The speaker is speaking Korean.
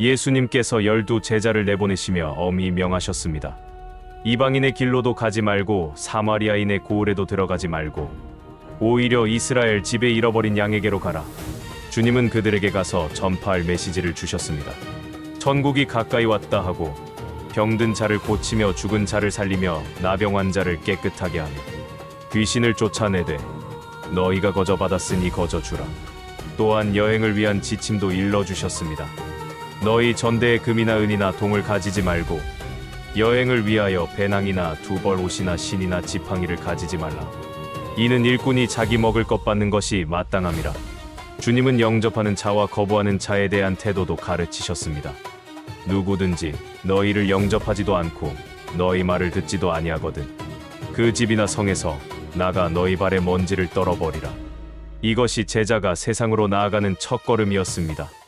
예수님께서 열두 제자를 내보내시며 엄히 명하셨습니다. 이방인의 길로도 가지 말고 사마리아인의 고을에도 들어가지 말고 오히려 이스라엘 집에 잃어버린 양에게로 가라. 주님은 그들에게 가서 전파할 메시지를 주셨습니다. 천국이 가까이 왔다 하고 병든 자를 고치며 죽은 자를 살리며 나병 자를 깨끗하게 하며 귀신을 쫓아내되 너희가 거저 받았으니 거저 주라. 또한 여행을 위한 지침도 일러 주셨습니다. 너희 전대에 금이나 은이나 동을 가지지 말고 여행을 위하여 배낭이나 두벌 옷이나 신이나 지팡이를 가지지 말라. 이는 일꾼이 자기 먹을 것 받는 것이 마땅함이라. 주님은 영접하는 자와 거부하는 자에 대한 태도도 가르치셨습니다. 누구든지 너희를 영접하지도 않고 너희 말을 듣지도 아니하거든. 그 집이나 성에서 나가 너희 발에 먼지를 떨어버리라. 이것이 제자가 세상으로 나아가는 첫걸음이었습니다.